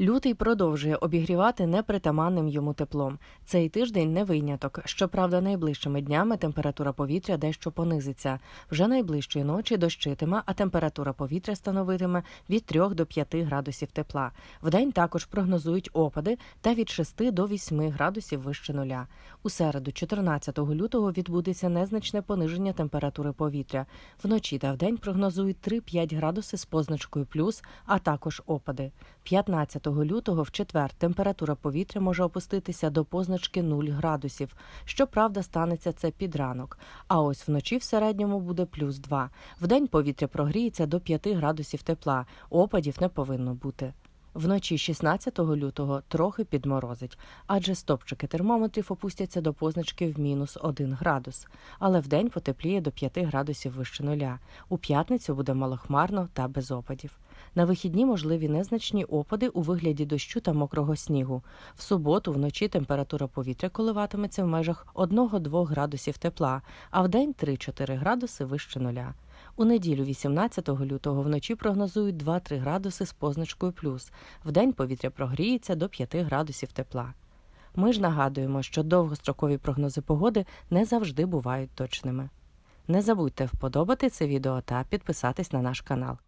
Лютий продовжує обігрівати непритаманним йому теплом. Цей тиждень не виняток. Щоправда, найближчими днями температура повітря дещо понизиться. Вже найближчої ночі дощитиме, а температура повітря становитиме від 3 до 5 градусів тепла. Вдень також прогнозують опади та від 6 до 8 градусів вище нуля. У середу, 14 лютого, відбудеться незначне пониження температури повітря. Вночі та вдень прогнозують 3-5 градуси з позначкою плюс, а також опади. 15 лютого в четвер температура повітря може опуститися до позначки 0 градусів. Щоправда, станеться це під ранок. А ось вночі в середньому буде плюс 2. Вдень повітря прогріється до 5 градусів тепла. Опадів не повинно бути. Вночі 16 лютого трохи підморозить, адже стопчики термометрів опустяться до позначки в мінус 1 градус, але вдень потепліє до 5 градусів вище нуля. У п'ятницю буде малохмарно та без опадів. На вихідні можливі незначні опади у вигляді дощу та мокрого снігу. В суботу вночі температура повітря коливатиметься в межах 1-2 градусів тепла, а вдень 3-4 градуси вище нуля. У неділю 18 лютого вночі прогнозують 2-3 градуси з позначкою плюс. Вдень повітря прогріється до 5 градусів тепла. Ми ж нагадуємо, що довгострокові прогнози погоди не завжди бувають точними. Не забудьте вподобати це відео та підписатись на наш канал.